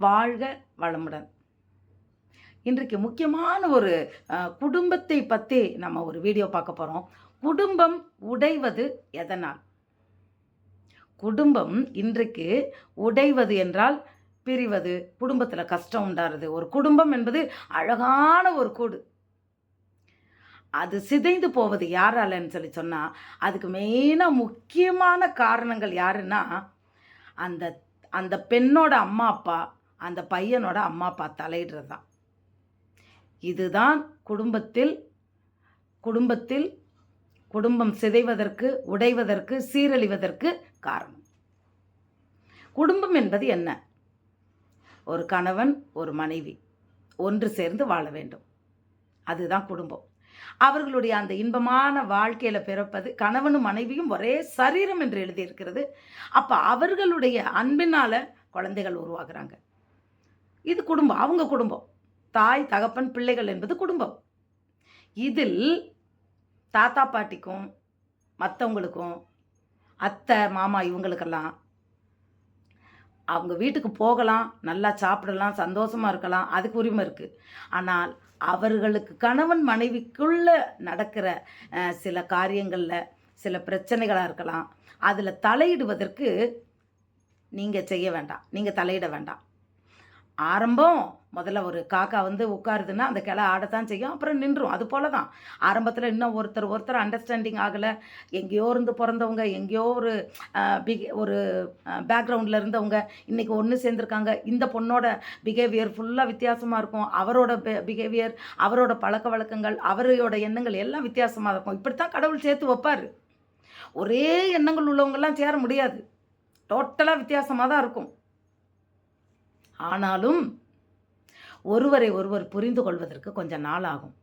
வாழ்க வளமுடன். இன்றைக்கு முக்கியமான ஒரு குடும்பத்தை பற்றி நம்ம ஒரு வீடியோ பார்க்க போகிறோம் குடும்பம் உடைவது எதனால்? குடும்பம் இன்றைக்கு உடைவது என்றால் பிரிவது குடும்பத்தில் கஷ்டம் உண்டாருது. ஒரு குடும்பம் என்பது அழகான ஒரு கூடு. அது சிதைந்து போவது யாராலன்னு சொல்லி சொன்னால் அதுக்கு மெயினாக முக்கியமான காரணங்கள் யாருன்னா அந்த அந்த பெண்ணோட அம்மா அப்பா அந்த பையனோட அம்மா அப்பா தலையிடுறது தான் இதுதான் குடும்பத்தில் குடும்பத்தில் குடும்பம் சிதைவதற்கு உடைவதற்கு சீரழிவதற்கு காரணம். குடும்பம் என்பது என்ன? ஒரு கணவன் ஒரு மனைவி ஒன்று சேர்ந்து வாழ வேண்டும். அதுதான் குடும்பம். அவர்களுடைய அந்த இன்பமான வாழ்க்கையில் பிறப்பது கணவனும் மனைவியும் ஒரே சரீரம் என்று எழுதியிருக்கிறது. அப்போ அவர்களுடைய அன்பினால் குழந்தைகள் உருவாகிறாங்க. இது குடும்பம் அவங்க குடும்பம். தாய் தகப்பன் பிள்ளைகள் என்பது குடும்பம். இதில் தாத்தா பாட்டிக்கும் மற்றவங்களுக்கும் அத்தை மாமா இவங்களுக்கெல்லாம் அவங்க வீட்டுக்கு போகலாம் நல்லா சாப்பிடலாம் சந்தோஷமாக இருக்கலாம் அதுக்கு உரிமை இருக்குது ஆனால் அவர்களுக்கு கணவன் மனைவிக்குள்ளே நடக்கிற சில காரியங்களில் சில பிரச்சனைகளாக இருக்கலாம். அதில் தலையிடுவதற்கு நீங்கள் செய்ய வேண்டாம். நீங்கள் தலையிட வேண்டாம். ஆரம்பம் முதல்ல ஒரு காக்கா வந்து உட்காருதுன்னா அந்த கிளை ஆடத்தான் செய்யும். அப்புறம் நின்றும். அது போல தான் ஆரம்பத்தில் இன்னும் ஒருத்தர் ஒருத்தர் அண்டர்ஸ்டாண்டிங் ஆகலை. எங்கேயோ இருந்து பிறந்தவங்க எங்கேயோ ஒரு அஹ், பிக ஒரு பேக்ரவுண்டில் இருந்தவங்க இன்றைக்கி ஒன்று சேர்ந்துருக்காங்க. இந்த பொண்ணோட பிஹேவியர் ஃபுல்லாக வித்தியாசமாக இருக்கும். அவரோட பிஹேவியர் அவரோட பழக்க வழக்கங்கள் அவரோட எண்ணங்கள் எல்லாம் வித்தியாசமாக இருக்கும். இப்படித்தான் கடவுள் சேர்த்து வைப்பார். ஒரே எண்ணங்கள் உள்ளவங்கெல்லாம் சேர முடியாது. டோட்டலாக வித்தியாசமாக தான் இருக்கும். ஆனாலும் ஒருவரை ஒருவர் புரிந்து கொள்வதற்கு கொஞ்சம் நாள் ஆகும்.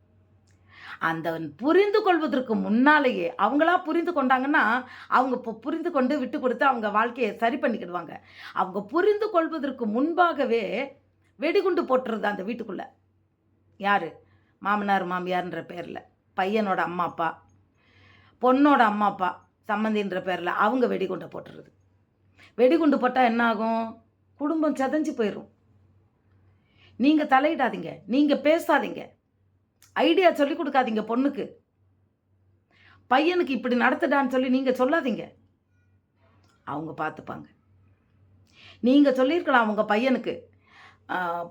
அந்த புரிந்து கொள்வதற்கு முன்னாலேயே அவங்களா புரிந்து கொண்டாங்கன்னா அவங்க இப்போ புரிந்து கொண்டு விட்டு கொடுத்து அவங்க வாழ்க்கையை சரி பண்ணிக்கிடுவாங்க. அவங்க புரிந்து கொள்வதற்கு முன்பாகவே வெடிகுண்டு போட்டுருது அந்த வீட்டுக்குள்ளே. யார்? மாமனார் மாமியார்ன்ற பேரில். பையனோட அம்மா அப்பா. பொண்ணோட அம்மா அப்பா. சம்மந்தின்ற பேரில் அவங்க வெடிகுண்டை போட்டுருது வெடிகுண்டு போட்டால் என்ன ஆகும்? குடும்பம் செதஞ்சு போயிடும் நீங்கள் தலையிடாதீங்க. நீங்கள் பேசாதீங்க. ஐடியா சொல்லி கொடுக்காதீங்க பொண்ணுக்கு. பையனுக்கு இப்படி நடத்துடான்னு சொல்லி நீங்கள் சொல்லாதீங்க. அவங்க பார்த்துப்பாங்க நீங்கள் சொல்லியிருக்கலாம் அவங்க பையனுக்கு.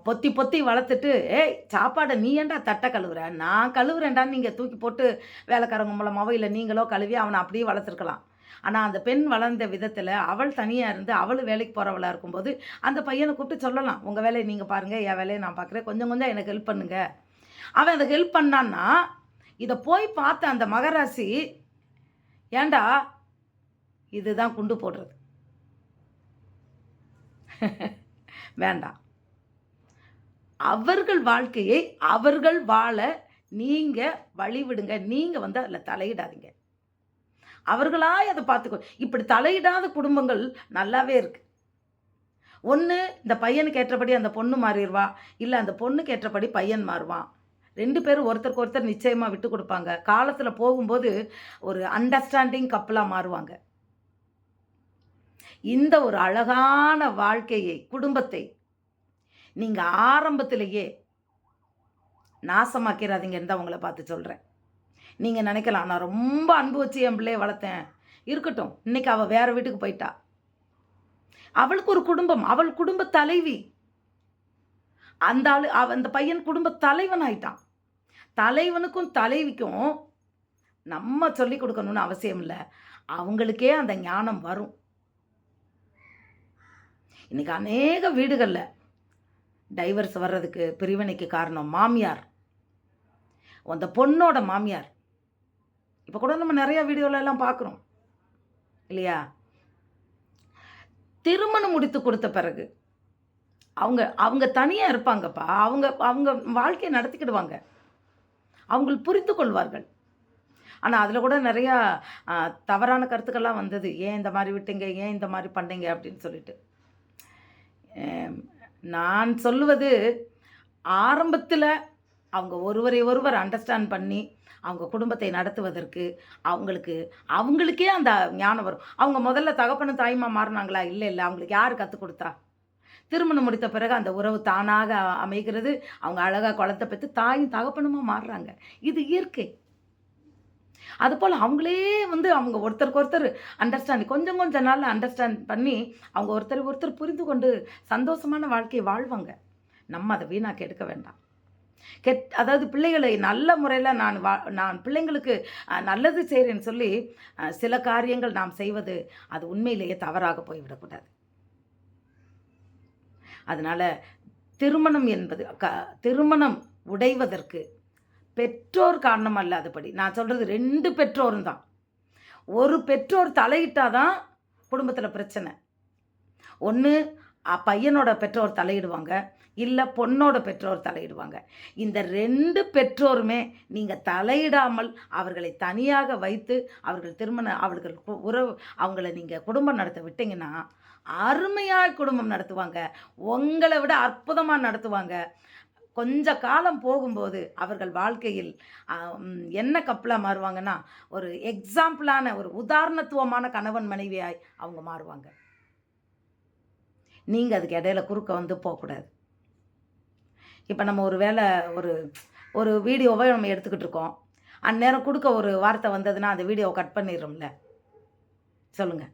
பொத்தி பொத்தி வளர்த்துட்டு ஏய் சாப்பாடை நீ ஏன்டா தட்டை கழுவுற? நான் கழுவுறேன்டான்னு நீங்கள் தூக்கி போட்டு வேலைக்காரங்க மூலமாவோ இல்லை நீங்களோ கழுவி அவனை அப்படியே வளர்த்துருக்கலாம். ஆனால் அந்த பெண் வளர்ந்த விதத்தில் அவள் தனியாக இருந்து அவள் வேலைக்கு போகிறவளாக இருக்கும்போது அந்த பையனை கூப்பிட்டு சொல்லலாம். உங்கள் வேலையை நீங்கள் பாருங்கள் என் வேலையை நான் பார்க்குறேன் கொஞ்சம் கொஞ்சம் எனக்கு ஹெல்ப் பண்ணுங்க. அவன் அதை ஹெல்ப் பண்ணான்னா இதை போய் பார்த்த அந்த மகராசி ஏண்டா இதுதான் குண்டு போடுறது? வேண்டாம் அவர்கள் வாழ்க்கையை அவர்கள் வாழ நீங்கள் வழிவிடுங்க. நீங்கள் வந்து அதில் தலையிடாதீங்க. அவர்களாய் அதை பார்த்துக்கோ. இப்படி தலையிடாத குடும்பங்கள் நல்லாவே இருக்கு. ஒன்று இந்த பையனுக்கு ஏற்றபடி அந்த பொண்ணு மாறிடுவா. இல்லை அந்த பொண்ணுக்கு ஏற்றபடி பையன் மாறுவான் ரெண்டு பேரும் ஒருத்தருக்கு ஒருத்தர் நிச்சயமாக விட்டு கொடுப்பாங்க. காலத்தில் போகும்போது ஒரு அண்டர்ஸ்டாண்டிங் கப்பலாக மாறுவாங்க. இந்த ஒரு அழகான வாழ்க்கையை குடும்பத்தை நீங்கள் ஆரம்பத்திலேயே நாசமாக்கிறாதீங்கன்னு தான் உங்களை பார்த்து சொல்கிறேன் நீங்கள் நினைக்கலாம் நான் ரொம்ப அன்பு வச்சு என் பிள்ளைய வளர்த்தேன். இருக்கட்டும் இன்னைக்கு அவள் வேற வீட்டுக்கு போயிட்டா. அவளுக்கு ஒரு குடும்பம் அவள் குடும்ப தலைவி. அந்த ஆள் அவ அந்த பையன் குடும்ப தலைவன் ஆயிட்டான். தலைவனுக்கும் தலைவிக்கும் நம்ம சொல்லி கொடுக்கணும்னு அவசியம் இல்லை. அவங்களுக்கே அந்த ஞானம் வரும். இன்னைக்கு அநேக வீடுகளில் டைவர்ஸ் வர்றதுக்கு பிரிவினைக்கு காரணம் மாமியார். அந்த பொண்ணோட மாமியார். இப்போ கூட நம்ம நிறைய வீடியோல எல்லாம் பார்க்குறோம் இல்லையா? திருமணம் முடித்து கொடுத்த பிறகு அவங்க அவங்க தனியாக இருப்பாங்கப்பா. அவங்க அவங்க வாழ்க்கையை நடத்திக்கிடுவாங்க. அவங்க புரிந்து கொள்வார்கள். ஆனால் அதில் கூட நிறையா தவறான கருத்துக்கள்லாம் வந்தது. ஏன் இந்த மாதிரி விட்டீங்க? ஏன் இந்த மாதிரி பண்ணீங்க? அப்படின்னு சொல்லிட்டு. நான் சொல்லுவது ஆரம்பத்தில் அவங்க ஒருவரை ஒருவர் அண்டர்ஸ்டாண்ட் பண்ணி அவங்க குடும்பத்தை நடத்துவதற்கு அவங்களுக்கு அவங்களுக்கே அந்த ஞானம் வரும். அவங்க முதல்ல தகப்பனும் தாய்மா மாறினாங்களா? இல்லை இல்லை. அவங்களுக்கு யார் கற்றுக் கொடுத்தா? திருமணம் முடித்த பிறகு அந்த உறவு தானாக அமைகிறது. அவங்க அழகாக குளத்தை பெற்று தாயும் தகப்பனுமா மாறுறாங்க. இது இயற்கை. அதுபோல் அவங்களே வந்து அவங்க ஒருத்தருக்கு ஒருத்தர் அண்டர்ஸ்டாண்ட் கொஞ்சம் கொஞ்சம் நாளில் அண்டர்ஸ்டாண்ட் பண்ணி அவங்க ஒருத்தர் ஒருத்தர் புரிந்து கொண்டு சந்தோஷமான வாழ்க்கையை வாழ்வாங்க. நம்ம அதை வீணாக்க எடுக்க வேண்டாம். கெட் அதாவது பிள்ளைகளை நல்ல முறையில் நான் வா நான் பிள்ளைங்களுக்கு நல்லது செய்கிறேன்னு சொல்லி சில காரியங்கள் நாம் செய்வது அது உண்மையிலேயே தவறாக போய்விடக்கூடாது. அதனால் திருமணம் என்பது க திருமணம் உடைவதற்கு பெற்றோர் காரணம் அல்லாதபடி நான் சொல்கிறது ரெண்டு பெற்றோரும் தான். ஒரு பெற்றோர் தலையிட்டாதான் குடும்பத்தில் பிரச்சனை. ஒன்று பையனோட பெற்றோர் தலையிடுவாங்க. இல்லை பொண்ணோட பெற்றோர் தலையிடுவாங்க. இந்த ரெண்டு பெற்றோருமே நீங்கள் தலையிடாமல் அவர்களை தனியாக வைத்து அவர்கள் திருமண அவர்கள் உறவு அவங்கள நீங்கள் குடும்பம் நடத்த விட்டீங்கன்னா அருமையாக குடும்பம் நடத்துவாங்க. உங்களை விட அற்புதமாக நடத்துவாங்க. கொஞ்ச காலம் போகும்போது அவர்கள் வாழ்க்கையில் என்ன கப்பலாக மாறுவாங்கன்னா ஒரு எக்ஸாம்பிளான ஒரு உதாரணத்துவமான கணவன் மனைவியாய் அவங்க மாறுவாங்க. நீங்கள் அதுக்கு இடையில குறுக்க வந்து போகக்கூடாது. இப்போ நம்ம ஒரு வேளை ஒரு ஒரு வீடியோவை நம்ம எடுத்துக்கிட்டு இருக்கோம். அந்நேரம் கொடுக்க ஒரு வார்த்தை வந்ததுன்னா அந்த வீடியோவை கட் பண்ணிடுறோம்ல. சொல்லுங்கள்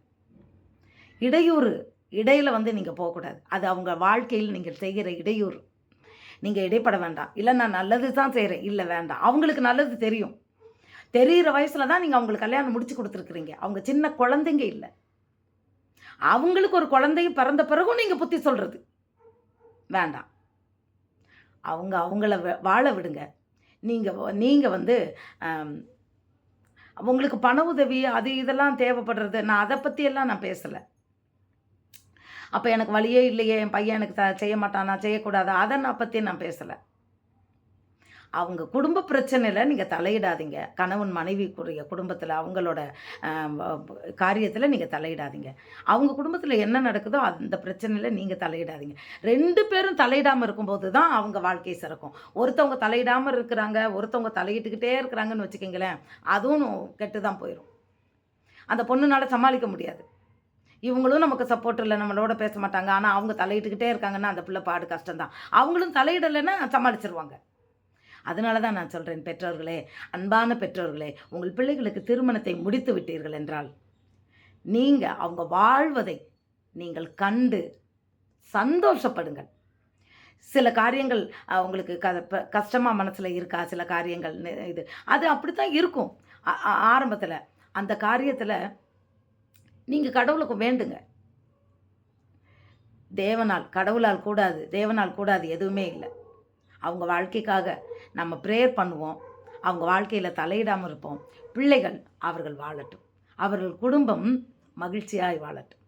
இடையூறு இடையில் வந்து நீங்கள் போகக்கூடாது. அது அவங்க வாழ்க்கையில் நீங்கள் செய்கிற இடையூறு. நீங்கள் இடைப்பட வேண்டாம். இல்லை நான் நல்லது தான் செய்கிறேன் இல்லை வேண்டாம். அவங்களுக்கு நல்லது தெரியும். தெரிகிற வயசில் தான் நீங்கள் அவங்களுக்கு கல்யாணம் முடிச்சு கொடுத்துருக்குறீங்க. அவங்க சின்ன குழந்தைங்க இல்லை. அவங்களுக்கு ஒரு குழந்தையும் பிறந்த பிறகும் நீங்கள் புத்தி சொல்கிறது வேண்டாம். அவங்க அவங்கள வ- வாழ விடுங்க. நீங்கள் நீங்கள் வந்து உங்களுக்கு பண உதவி அது இதெல்லாம் தேவைப்படுறது நான் அதை பற்றியெல்லாம் நான் பேசலை. அப்போ எனக்கு வழியே இல்லையே என் பையன் எனக்கு த செய்ய மாட்டானா செய்யக்கூடாதா அதை நான் பற்றி நான் பேசலை. அவங்க குடும்ப பிரச்சனையில் நீங்கள் தலையிடாதீங்க. கணவன் மனைவிக்குரிய குடும்பத்தில் அவங்களோட காரியத்தில் நீங்கள் தலையிடாதீங்க. அவங்க குடும்பத்தில் என்ன நடக்குதோ அந்த பிரச்சனையில் நீங்கள் தலையிடாதீங்க. ரெண்டு பேரும் தலையிடாமல் இருக்கும்போது தான் அவங்க வாழ்க்கை சிறக்கும். ஒருத்தவங்க தலையிடாமல் இருக்கிறாங்க ஒருத்தவங்க தலையிட்டுக்கிட்டே இருக்கிறாங்கன்னு வச்சுக்கிங்களேன் அதுவும் கெட்டு தான் போயிடும் அந்த பொண்ணுனால சமாளிக்க முடியாது. இவங்களும் நமக்கு சப்போர்ட் இல்லை நம்மளோட பேச மாட்டாங்க. ஆனால் அவங்க தலையிட்டுக்கிட்டே இருக்காங்கன்னா அந்த பிள்ளை பாடு கஷ்டம்தான். அவங்களும் தலையிடலைன்னா சமாளிச்சிருவாங்க. அதனால தான் நான் சொல்கிறேன் பெற்றோர்களே அன்பான பெற்றோர்களே உங்கள் பிள்ளைகளுக்கு திருமணத்தை முடித்து விட்டீர்கள் என்றால் நீங்கள் அவங்க வாழ்வதை நீங்கள் கண்டு சந்தோஷப்படுங்கள். சில காரியங்கள் அவங்களுக்கு உங்களுக்கு க கஷ்டமாக மனசில் இருக்கா? சில காரியங்கள் இது அது அப்படி தான் இருக்கும் ஆரம்பத்தில். அந்த காரியத்தில் நீங்கள் கடவுளுக்கு வேண்டுங்க. தேவனால் கடவுளால் கூடாது தேவனால் கூடாது எதுவுமே இல்லை. அவங்க வாழ்க்கைக்காக நம்ம ப்ரேயர் பண்ணுவோம். அவங்க வாழ்க்கையில் தலையிடாமல் இருப்போம். பிள்ளைகள் அவர்கள் வாழட்டும். அவர்கள் குடும்பம் மகிழ்ச்சியாய் வாழட்டும்.